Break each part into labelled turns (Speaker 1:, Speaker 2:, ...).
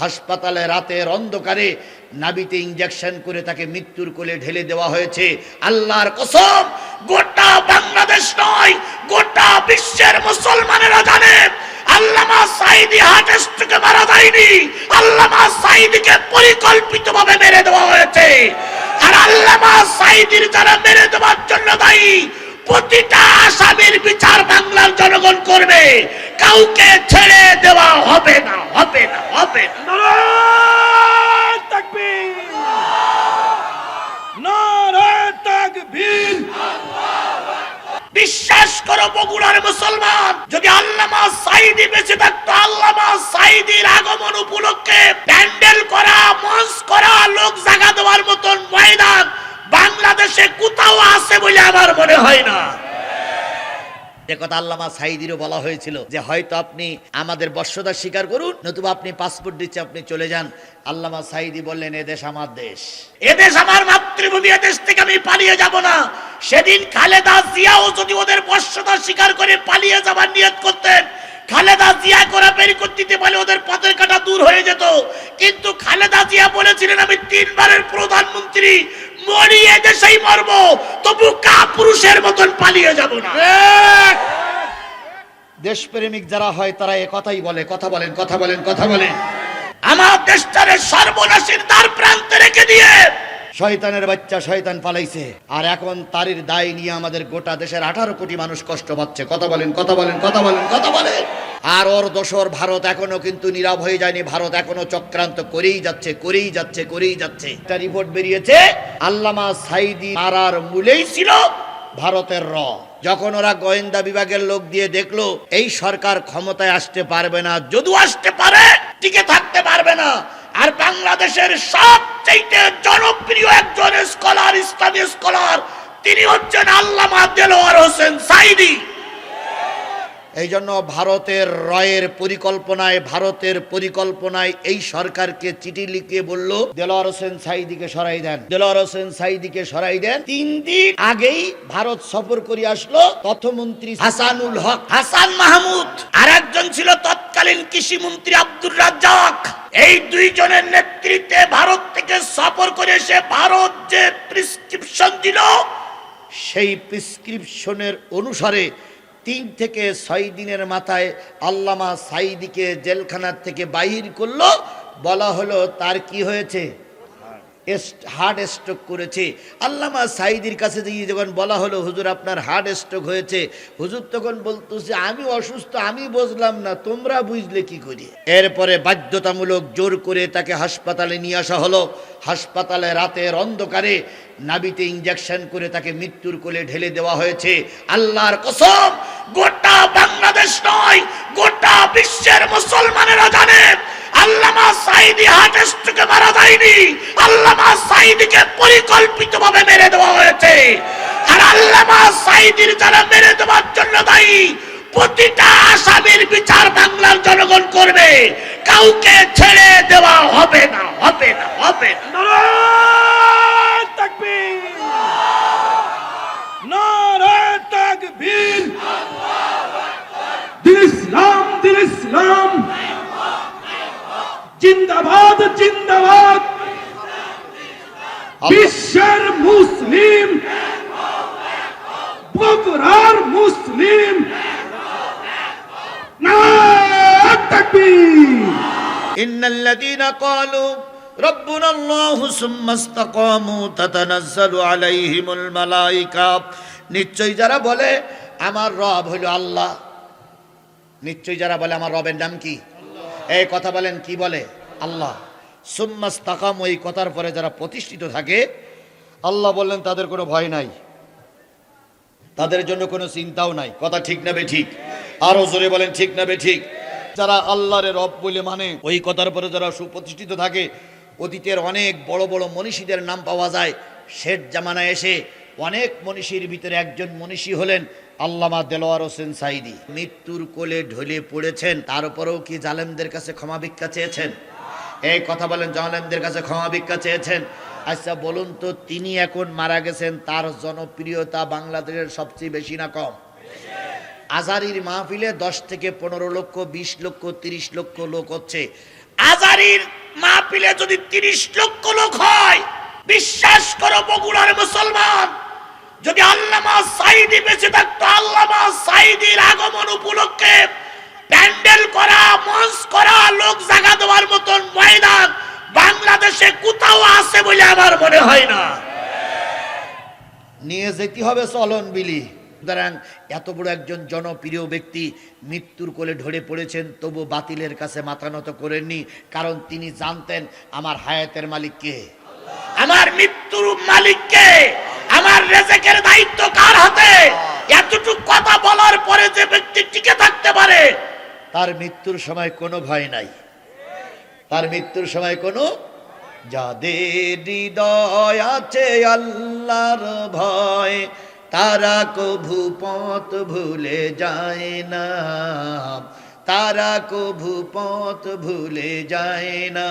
Speaker 1: হাসপাতালে রাতের অন্ধকারে নাবিতে ইঞ্জেকশন করে তাকে মৃত্যুর কোলে ঢেলে দেওয়া হয়েছে। আল্লাহর কসম, গোটা বাংলাদেশ নয়, গোটা বিশ্বের মুসলমানেরা জানে, আল্লামা সাইদি হার্ট স্ট্রোকে মারা যায়নি, আল্লামা সাইদিকে পরিকল্পিতভাবে মেরে দেওয়া হয়েছে। আর আল্লামা সাইদির যারা মেরে দেওয়ার জন্য দায়ী, প্রতিটা আসামির বিচার বাংলার জনগণ করবে। কাউকে ছেড়ে দেওয়া হবে না হবে না হবে না। বিশ্বাস করো বগুড়ার মুসলমান যদি আল্লামা সাইদি বেঁচে থাকতো আল্লামা সাইদির আগমন উপলক্ষে প্যান্ডেল করা মঞ্চ করা লোক জাগা দেওয়ার মতন ময়দান বাংলাদেশে কোথাও আছে বলে আমার মনে হয় না। এ কথা আল্লামা সাইদিরও বলা হয়েছিল যে হয়তো আপনি আমাদের বর্ষতা স্বীকার করুন, নতুবা আপনি পাসপোর্ট দিচ্ছে আপনি চলে যান। আল্লামা সাইদি বললেন এদেশ আমার দেশ। এদেশ আমার মাতৃভূমি এদেশ থেকে আমি পালিয়ে যাব না। সেদিন খালেদা জিয়াও যদি ওদের বর্ষতা স্বীকার করে পালিয়ে যাবার নিয়ত করতেন, খালেদা জিয়া করা বের করতে দিতে পারলে ওদের পথের কাটা দূর হয়ে যেত। কিন্তু খালেদা জিয়া বলেছিলেন, আমি তিনবারের প্রধানমন্ত্রী মরিয়ে দেশেই মরব তবু কা পুরুষের মতন পালিয়ে যাব না। দেশপ্রেমিক যারা হয় তারা এ কথাই বলে কথা বলেন কথা বলেন কথা বলেন। আমার দেশটারে সর্বনাশের দ্বার প্রান্তে রেখে দিয়ে। শয়তানের বাচ্চা শয়তান পালাইছে। আর এখন তারির দায় নিয়ে আমাদের গোটা দেশের আঠারো কোটি মানুষ কষ্ট পাচ্ছে। কথা বলেন কথা বলেন কথা বলেন কথা বলেন। আর ওর দোসর ভারত এখনও কিন্তু নীরব হয়ে যায়নি। ভারত এখনও চক্রান্ত করেই যাচ্ছে করেই যাচ্ছে করেই যাচ্ছে। একটা রিপোর্ট বেরিয়েছে, আল্লামা সাইদি মারার মূলেই ছিল ভারতের র। যখন ওরা গোয়েন্দা বিভাগের লোক দিয়ে দেখল, এই সরকার ক্ষমতায় আসতে পারবে না যদিও আসতে পারে, টিকে থাকতে পারবে না। আর বাংলাদেশের সবচেয়ে জনপ্রিয় একজন স্কলার ইসলামী স্কলার তিনি হচ্ছেন আল্লামা দেলোয়ার হোসেন সাইদি। এই জন্য ভারতের রয়ের পরিকল্পনায়, ভারতের পরিকল্পনায় এই সরকারকে চিঠি লিখে বলল, দেলোয়ার হোসেন সাইদিকে সরাই দেন। দেলোয়ার হোসেন সাইদিকে সরাই দেন। তিন দিন আগেই ভারত সফর করে আসলো তথ্যমন্ত্রী হাসানুল হক। হাসান মাহমুদ আর একজন ছিল তৎকালীন কৃষি মন্ত্রী আব্দুর রাজ্জাক। এই দুইজনের নেতৃত্বে ভারত থেকে সফর করে এসে ভারত যে প্রেসক্রিপশন দিল, সেই প্রেসক্রিপশনের অনুসারে তিন থেকে ছয় দিনের মাথায় আল্লামা সাইদিকে জেলখানার থেকে বাহির করল। বলা হলো, তার কি হয়েছে? হার্ট স্ট্রোক করেছে। আল্লামা সাইদির কাছে গিয়ে যখন বলা হলো, হুজুর, আপনার হার্ট স্ট্রোক হয়েছে। হুজুর তখন বলতো যে আমি অসুস্থ, আমি বুঝলাম না, তোমরা বুঝলে কি করি? এরপরে বাধ্যতামূলক জোর করে তাকে হাসপাতালে নিয়ে আসা হলো। হাসপাতালে রাতের অন্ধকারে নাবিতে ইঞ্জেকশন করে তাকে মৃত্যুর কোলে ঢেলে দেওয়া হয়েছে। আল্লাহর কসম, গোটা বাংলাদেশ নয়, গোটা বিশ্বের মুসলমানেরা জানে সাইদি হার্ট মারা যায়নি। আল্লামা সাইদিকে পরিকল্পিতভাবে মেরে দেওয়া হয়েছে। আর আল্লামা সাইদির যারা মেরে দেওয়ার জন্য দায়ী, প্রতিটা আসামির বিচার বাংলার জনগণ করবে। কাউকে ছেড়ে দেওয়া হবে না হবে না হবে না।
Speaker 2: নারায়ণ ইসলাম ইসলাম। জিন্দাবাদ জিন্দাবাদ বিশ্বের মুসলিম বগুড়ার মুসলিম নারায়ণ তাকবীর
Speaker 1: إن الذين قالوا ربنا الله ثم استقاموا تتنزل عليهم الملائكة নিশ্চয় যারা বলে আমার রব হলো আল্লাহ নিশ্চয় যারা বলে আমার রবের নাম কি এই কথা বলেন, কি বলে? আল্লাহ। সুম্মাস তাকাম এই কথার পরে যারা প্রতিষ্ঠিত থাকে, আল্লাহ বললেন, তাদের কোনো ভয় নাই। তাদের জন্য কোনো চিন্তাও নাই। কথা ঠিক না বে ঠিক? আরও জোরে বলেন, ঠিক না বে ঠিক? যারা আল্লাহরে রব বলে মানে ওই কথার পরে যারা সুপ্রতিষ্ঠিত থাকে, অতীতের অনেক বড় বড় মনীষীদের নাম পাওয়া যায়। শেঠ জামানায় এসে অনেক মনীষীর ভিতরে একজন মনীষী হলেন আল্লামা দেলোয়ার হোসেন সাইদি। মৃত্যুর কোলে ঢলে পড়েছেন, তারপরেও কি জালেমদের কাছে ক্ষমা ভিক্ষা চেয়েছেন? এই কথা বলেন, জালেমদের কাছে ক্ষমা ভিক্ষা চেয়েছেন? আচ্ছা বলুন তো, তিনি এখন মারা গেছেন, তার জনপ্রিয়তা বাংলাদেশের সবচেয়ে বেশি না কম? আজারির মাহফিলে দশ থেকে পনেরো লক্ষ, বিশ লক্ষ, তিরিশ লক্ষ লোক হচ্ছে। আজারির মাহফিলে যদি তিরিশ লক্ষ লোক হয়, বিশ্বাস করো বগুড়ার মুসলমান। যদি আল্লামা সাইদি বেঁচে থাকতো আল্লামা সাইদির আগমন উপলক্ষে প্যান্ডেল করা মঞ্চ করা লোক জায়গা দেওয়ার মতন ময়দান বাংলাদেশে কোথাও আছে বলে আমার মনে হয় না। নিয়ে যেতে হবে চলন বিলি? সুতরাং এত বড় একজন জনপ্রিয় ব্যক্তি মৃত্যুর কোলে ঢলে পড়েছেন তবু বাতিলের কাছে মাথা নত করেননি কারণ তিনি জানতেন আমার হায়াতের মালিককে আমার মৃত্যুর মালিককে আমার রেজেকের দায়িত্ব কার হাতে? এতটুকু কথা বলার পরে যে ব্যক্তি টিকে থাকতে পারে, তার মৃত্যুর সময় কোনো ভয় নাই। তার মৃত্যুর সময় কোনো যাদের হৃদয় আছে আল্লাহর ভয়, তারা কভু পথ ভুলে যায় না। তারা কভু পথ ভুলে যায় না।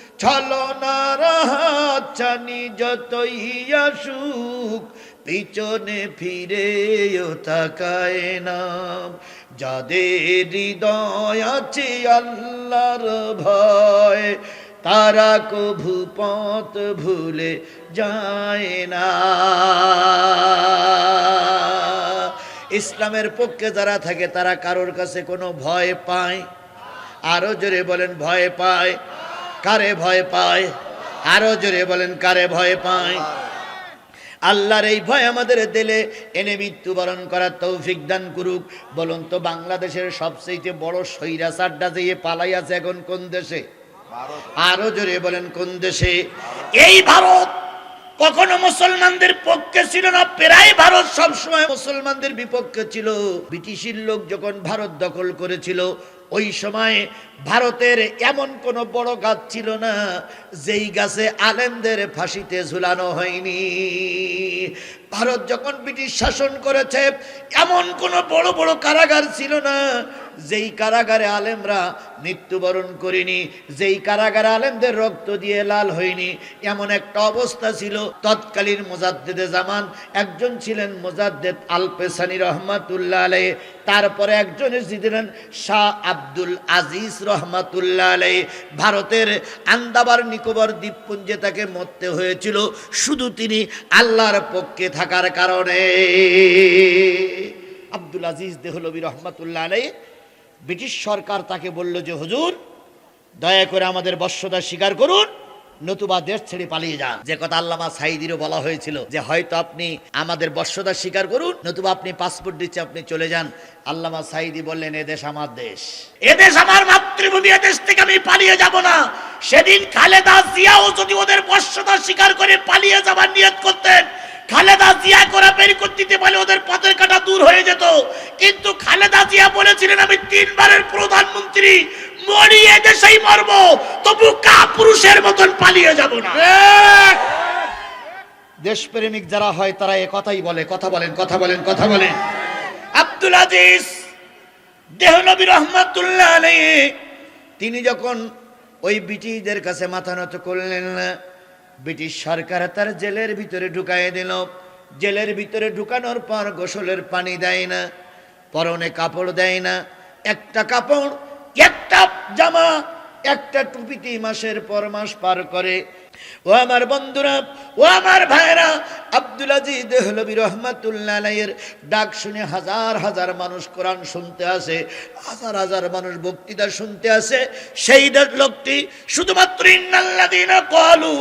Speaker 1: ছলনার হাত চানি যতই আসুক, পিছনে ফিরেও তাকায় না। যাদের হৃদয় আছে আল্লাহর ভয়, তারা কভু পথ ভুলে যায় না। ইসলামের পক্ষে যারা থাকে, তারা কারোর কাছে কোনো ভয় পায়? আরও জোরে বলেন, ভয় পায়? কারে ভয় পায়? আরও জোরে বলেন, কারে ভয় পায়? আল্লাহর এই ভয় আমাদের দিলে এনে মৃত্যুবরণ করার তৌফিক দান করুক। বলুন তো, বাংলাদেশের সবচেয়ে বড় সৈরাচারটা যে পালাই আছে এখন কোন দেশে? আরও জোরে বলেন, কোন দেশে? এই ভারত কখনো মুসলমানদের পক্ষে ছিল না, প্রায় ভারত সবসময় মুসলমানদের বিপক্ষে ছিল। ব্রিটিশের লোক যখন ভারত দখল করেছিল ওই সময় ভারতের এমন কোন বড় গাছ ছিল না, যেই গাছে আলেমদের ফাঁসিতে ঝুলানো হয়নি। ভারত যখন ব্রিটিশ শাসন করেছে, এমন কোন বড় বড় কারাগার ছিল না যেই কারাগারে আলেমরা মৃত্যুবরণ করিনি, যেই কারাগারে আলেমদের রক্ত দিয়ে লাল হয়নি, এমন একটা অবস্থা ছিল। তৎকালীন মোজাদ্দেদে জামান একজন ছিলেন মোজাদ্দেদ আল পেসানি রহমাতুল্লাহ আলাই তারপরে একজন ছিলেন শাহ আব্দুল আজিজ রহমাতুল্লাহ আলাই ভারতের আন্দাবার নিকোবর দ্বীপপুঞ্জে তাকে মরতে হয়েছিল, শুধু তিনি আল্লাহর পক্ষে থাকার কারণে। আব্দুল আজিজ দেহলবী রহমাতুল্লাহ আলাই ব্রিটিশ সরকার তাকে বলল যে, হুজুর, দয়া করে আমাদের বর্ষতা স্বীকার করুন, নতুবা দেশ ছেড়ে পালিয়ে যান। যে কথা আল্লামা সাইদিরও বলা হয়েছিল যে, হয়তো আপনি আমাদের বর্ষতা স্বীকার করুন, নতুবা আপনি পাসপোর্ট দিচ্ছে, আপনি চলে যান। আল্লামা সাইদি বললেন এদেশ আমার দেশ। এদেশ আমার মাতৃভূমি এদেশ থেকে আমি পালিয়ে যাব না। সেদিন খালেদা জিয়াও যদি ওদের বর্ষতা স্বীকার করে পালিয়ে যাবার নিয়ত করতেন খালেদা জিয়া করা বের করে দিতে পারলে ওদের পথের কাটা দূর হয়ে যেত। কিন্তু খালেদা জিয়া বলেছিলেন আমি তিনবারের প্রধানমন্ত্রী মরিয়ে দেশেই মরবো তবু কা পুরুষের মতন পালিয়ে যাব না। দেশপ্রেমিক যারা হয় তারা এ কথাই বলে কথা বলেন কথা বলেন কথা বলেন। আব্দুল আজিজ দেহনবী রহমাতুল্লাহ আলাইহি তিনি যখন ওই ব্রিটিশদের কাছে মাথা নত করলেন না ব্রিটিশ সরকার তার জেলের ভিতরে ঢুকাই দিল। জেলের ভিতরে ঢুকানোর পর গোসলের পানি দেয় না, পরনে কাপড় দেয় না। একটা কাপড়, একটা জামা একটা টুপিতে মাসের পর মাস পার করে। ও আমার বন্ধুরা, ও আমার ভাইরা আব্দুল আজিজ দেহলবী রহমাতুল্লাহ আলাইয়ের ডাক শুনে হাজার হাজার মানুষ কোরআন শুনতে আসে, হাজার হাজার মানুষ বক্তৃতা শুনতে আসে। সেই লোকটি শুধুমাত্র, ইন্নাল্লাযীনা ক্বালু,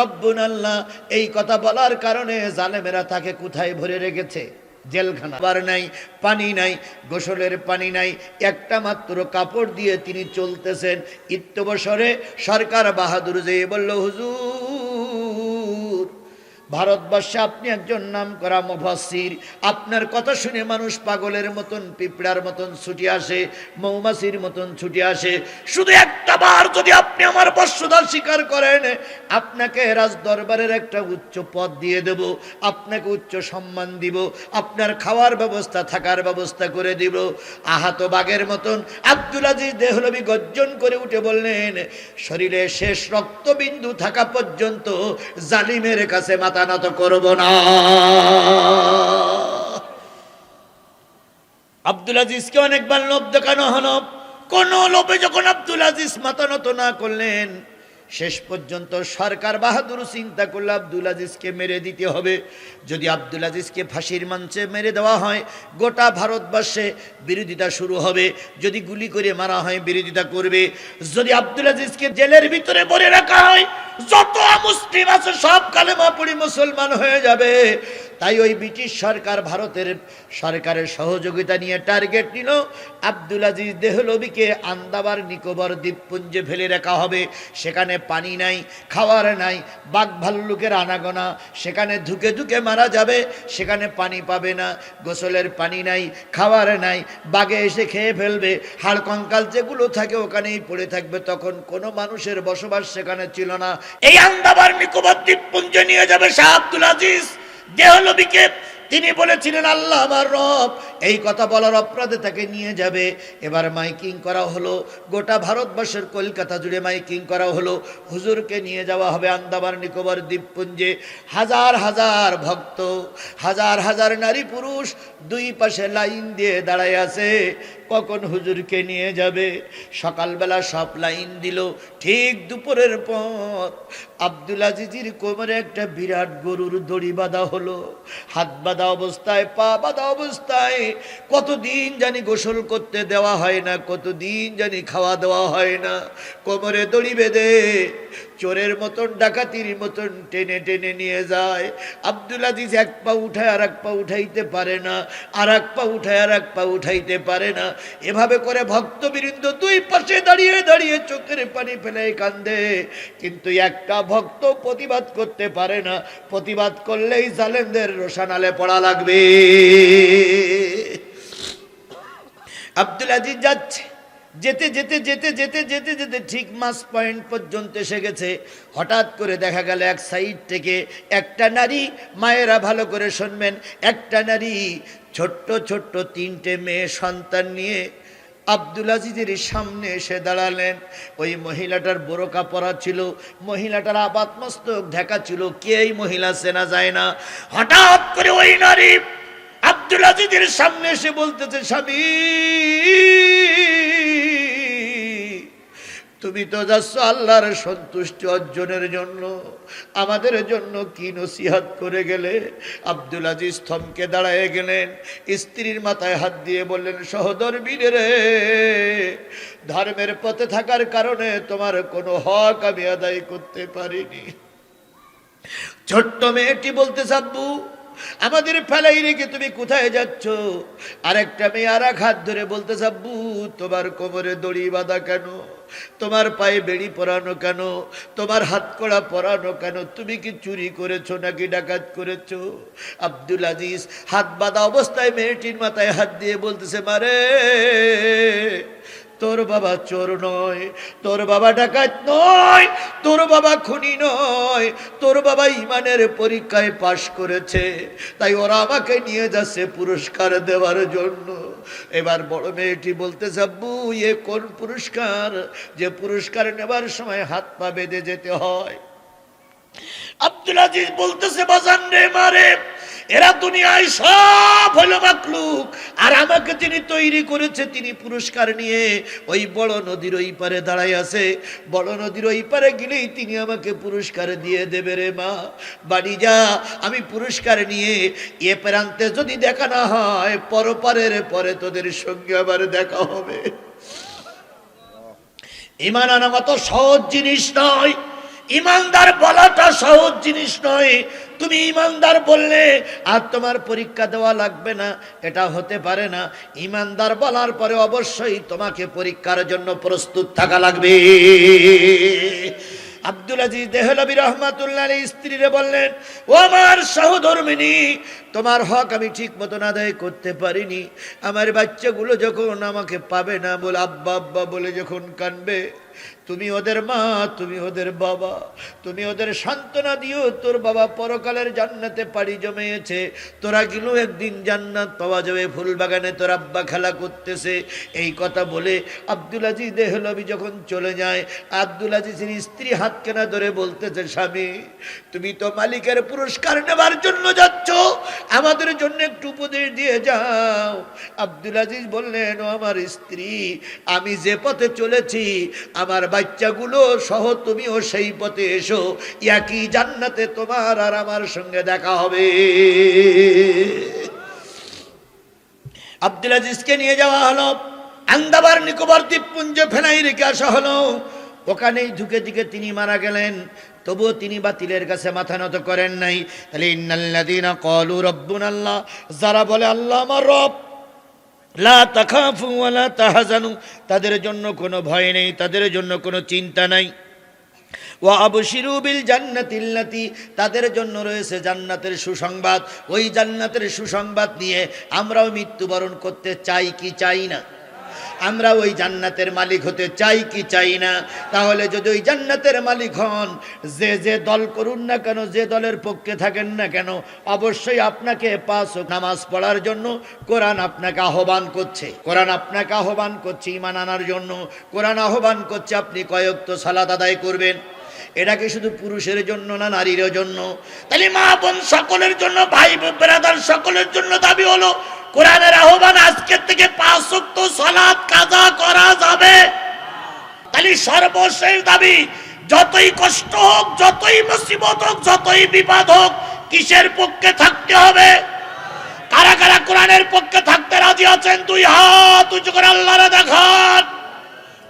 Speaker 1: রব্বুনাল্লাহ এই কথা বলার কারণে জালেমেরা তাকে কোথায় ভরে রেখেছে? জেলখানা। বার নাই, পানি নাই, গোসলের পানি নাই, একটা মাত্র কাপড় দিয়ে তিনি চলতেছেন। ইত্যবসরে সরকার বাহাদুর যে বলল, হুজুর ভারতবর্ষে আপনি একজন নাম করা মুফাসসির। আপনার কথা শুনে মানুষ পাগলের মতন, পিঁপড়ার মতন ছুটি আসে, মৌমাছির মতন ছুটি আসে। শুধু একটা বার যদি আপনি আমার বর্ষদার স্বীকার করেন, আপনাকে রাজ দরবারের একটা উচ্চ পদ দিয়ে দেব, আপনাকে উচ্চ সম্মান দিব, আপনার খাওয়ার ব্যবস্থা, থাকার ব্যবস্থা করে দিব। আহাত বাঘের মতন আব্দুল আজিজ দেহলবি গর্জন করে উঠে বললেন, শরীরে শেষ রক্তবিন্দু থাকা পর্যন্ত জালিমের কাছে মাথা নত করব না। আব্দুল আজিজকে অনেকবার লোভ দেখানো হলো। কোন লোভে যখন আব্দুল আজিজ মাথা নত না করলেন, শেষ পর্যন্ত সরকার বাহাদুর চিন্তা করল, আব্দুল আজিজকে মেরে দিতে হবে। যদি আব্দুল আজিজকে ফাঁসির মঞ্চে মেরে দেওয়া হয়, গোটা ভারতবর্ষে বিরোধিতা শুরু হবে। যদি গুলি করে মারা হয়, বিরোধিতা করবে। যদি আব্দুল আজিজকে জেলের ভিতরে ভরে রাখা হয় যত মুসলিম আছে, সব কালেমা পড়ি মুসলমান হয়ে যাবে। তাই ওই ব্রিটিশ সরকার ভারতের সরকারের সহযোগিতা নিয়ে টার্গেট নিল। আব্দুল আজিজ দেহলবিকে আন্দাবার নিকোবর দ্বীপপুঞ্জে ফেলে রাখা হবে। সেখানে পানি নাই, খাওয়ার নাই বাঘ ভাল্লুকের আনাগোনা। সেখানে ধুকে ধুকে মারা যাবে, সেখানে পানি পাবে না, গোসলের পানি নাই, খাওয়ার নাই বাঘে এসে খেয়ে ফেলবে। হাড় কঙ্কাল যেগুলো থাকে, ওখানেই পড়ে থাকবে। তখন কোনো মানুষের বসবাস সেখানে ছিল না। এই আন্দাবার নিকোবর দ্বীপপুঞ্জে নিয়ে যাবে শাহ আব্দুল আজিজ। দেহলবিকে তিনি বলেছিলেন, আল্লাহ আমার রব। এই কথা বলার অপরাধে তাকে নিয়ে যাবে। এবার মাইকিং করা হলো। গোটা ভারতবর্ষের কলকাতা জুড়ে মাইকিং করা হলো। হুজুরকে নিয়ে যাওয়া হবে আন্দামান নিকোবর দ্বীপপুঞ্জে। হাজার হাজার ভক্ত, হাজার হাজার নারী পুরুষ দুই পাশে লাইন দিয়ে দাঁড়ায় আছে। কখন হুজুরকে নিয়ে যাবে? সকালবেলা সব লাইন দিল, ঠিক দুপুরের পর আব্দুল আজিজির কোমরে একটা বিরাট গরুর দড়ি বাঁধা হলো। হাত বাঁধা অবস্থায়, পা বাঁধা অবস্থায়, কতদিন জানি গোসল করতে দেওয়া হয় না, কতদিন জানি খাওয়া দেওয়া হয় না। কোমরে দড়ি বেঁধে চোরের মতন, ডাকাতির মতন টেনে টেনে নিয়ে যায়। আব্দুল আজিজ এক পা উঠায় আর এক পা উঠাইতে পারে না, আর এক পা উঠায় আর এক পা উঠাইতে পারে না। এভাবে করে ভক্তবৃন্দ দুই পাশে দাঁড়িয়ে দাঁড়িয়ে চোখের পানি ফেলে কান্দে কিন্তু একটা ভক্ত প্রতিবাদ করতে পারে না। প্রতিবাদ করলেই জালেনদের রোশানালে পড়া লাগবে। আব্দুল আজিজ যাচ্ছে। যেতে যেতে যেতে যেতে যেতে যেতে ঠিক মাস পয়েন্ট পর্যন্ত এসে গেছে। হঠাৎ করে দেখা গেল এক সাইড থেকে একটা নারী, মায়েরা ভালো করে শুনবেন, একটা নারী ছোট্ট ছোট্ট তিনটে মেয়ে সন্তান নিয়ে আব্দুল আজিজের সামনে এসে দাঁড়ালেন। ওই মহিলাটার বোরকা পরা ছিল, মহিলাটার আবাদ মস্তক ঢাকা ছিল কে এই মহিলা চেনা যায় না। হঠাৎ করে ওই নারী আব্দুল আজিজের সামনে এসে বলতেছে, স্বামী তুমি তো যাচ্ছ আল্লাহর সন্তুষ্টি অর্জনের জন্য। আমাদের জন্য কি নসিহাত করে গেলে? আব্দুল আজিজ থমকে দাঁড়ায় গেলেন। স্ত্রীর মাথায় হাত দিয়ে বললেন সহদরবীরে রে, ধর্মের পথে থাকার কারণে তোমার কোনো হক আমি আদায় করতে পারিনি। ছোট্ট মেয়েটি বলতে সাব্বু আমাদের ফেলাই রেখে তুমি কোথায় যাচ্ছ? আরেকটা মেয়ে আর এক হাত ধরে বলতে সাব্বু তোমার কোমরে দড়ি বাঁধা কেন? তোমার পায়ে বেড়ি পরানো কেন? তোমার হাত কড়া পরানো কেন? তুমি কি চুরি করেছ নাকি ডাকাত করেছ? আব্দুল আজিজ হাত বাঁধা অবস্থায় মেয়েটির মাথায় হাত দিয়ে বলতেছে, মারে তোর বাবা চোর নয়, তোর বাবা ডাকাত নয়, তোর বাবা খুনি নয়, তোর বাবা ইমানের পরীক্ষায় পাশ করেছে। তাই ওরা আমাকে নিয়ে যাচ্ছে পুরস্কার দেওয়ার জন্য। এবার বড় মেয়েটি বলতে যাব্বু এ কোন পুরস্কার? যে পুরস্কার নেবার সময় হাত পা বেঁধে যেতে হয়। আব্দুল আজিজ বলতেছে, বাজান রে মারে, এরা দুনিয়ায় সব হলো মাকলুক আর আমাকে যিনি তৈরি করেছে, তিনি পুরস্কার নিয়ে ওই বড় নদীর ওই পারে দাঁড়ায় আছে। বড় নদীর ওই পারে গেলেই তিনি আমাকে পুরস্কার দিয়ে দেবে রে মা। বাড়ি যা, আমি পুরস্কার নিয়ে এ প্রান্তে যদি দেখা না হয়, পরপারের পরে তোদের সঙ্গে আবার দেখা হবে। ইমান আনা মতো সহজ জিনিস নয়। ইমানদার বলাটা সহজ জিনিস নয়। তুমি ইমানদার বললে, আর তোমার পরীক্ষা দেওয়া লাগবে না, এটা হতে পারে না। ইমানদার বলার পরে অবশ্যই তোমাকে পরীক্ষার জন্য প্রস্তুত থাকা লাগবে। আব্দুল আজিজ দেহলবী রহমাতুল্লাহ স্ত্রীরে বললেন, ও আমার সহধর্মিনী, তোমার হক আমি ঠিক মতন আদায় করতে পারিনি। আমার বাচ্চাগুলো যখন আমাকে পাবে না বলে, আব্বা আব্বা বলে যখন কানবে তুমি ওদের মা, তুমি ওদের বাবা, তুমি ওদের সান্ত্বনা দিও, তোর বাবা পরকালের জান্নাতে পাড়ি জমিয়েছে। তোরা গেলেও একদিন জান্নাত পাওয়া যাবে ফুল বাগানে তোর আব্বা খেলা করতেছে। এই কথা বলে আব্দুল আজিজ দেহলবি যখন চলে যায়, আব্দুল আজিজের স্ত্রী হাত কেনা ধরে বলতেছে, স্বামী, তুমি তো মালিকের পুরস্কার নেবার জন্য যাচ্ছ, আমাদের জন্য একটু উপদেশ দিয়ে যাও। আব্দুল আজিজ বললেন, ও আমার স্ত্রী, আমি যে পথে চলেছি, আমার বাচ্চাগুলো সহ তুমিও সেই পথে এসো, একই জান্নাতে তোমার আর আমার সঙ্গে দেখা হবে। আব্দুল আজিজকে নিয়ে যাওয়া হলো আন্দাবার নিকোবর দ্বীপপুঞ্জ ফেনাই রেখে আসা হলো। ওখানেই ঢুকে দিকে তিনি মারা গেলেন, তবুও তিনি বাতিলের কাছে মাথা নত করেন নাই। তাহলে ইন্নাল্লাদিনা কলু রব্বুন আল্লাহ যারা বলে আল্লাহ আমার রব লা তাখাফু ওয়ালা তাহাজানু। তাদের জন্য কোনো ভয় নেই, তাদের জন্য কোনো চিন্তা নাই। ও আবশিরু বিল জান্নাতিল্লাতি তাদের জন্য রয়েছে জান্নাতের সুসংবাদ। ওই জান্নাতের সুসংবাদ নিয়ে আমরাও মৃত্যুবরণ করতে চাই কি চাই না। আমরা ওই জান্নাতের মালিক হতে চাই কি চাই না? তাহলে যদি ওই জান্নাতের মালিক হন, যে যে দল করুন না কেন, যে দলের পক্ষে থাকেন না কেন, অবশ্যই আপনাকে পাঁচ নামাজ পড়ার জন্য কোরআন আপনাকে আহ্বান করছে। কোরআন আপনাকে আহ্বান করছে ইমান আনার জন্য। কোরআন আহ্বান করছে, আপনি কয়েক তো সালাদ আদায় করবেন। এটা কি শুধু পুরুষের জন্য না নারীর জন্য। তাহলে মা বোন সকলের জন্য, ভাই ব্রাদার সকলের জন্য দাবি হলো, কোরআনের আহ্বান আজকের থেকে পাঁচ ওয়াক্ত সালাত কাজা করা যাবে। তাহলে সর্বশেষ দাবি, যতই কষ্ট হোক, যতই মুসিবত হোক, যতই বিপদ হোক, কিসের পক্ষে থাকতে হবে? কারা কারা কোরআনের পক্ষে থাকতে রাজি আছেন? দুই হাত উঁচু করে আল্লাহরে দেখান।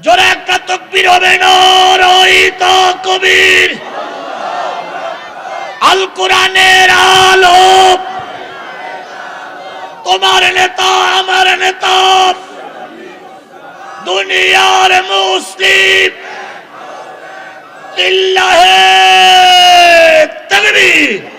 Speaker 1: জোরে একটা তকবির হবে নরিত কবির। আল কোরআনের আলো তোমার নেতা, আমার নেতা। দুনিয়ার মুসলিম। লিল্লাহে তাকবীর।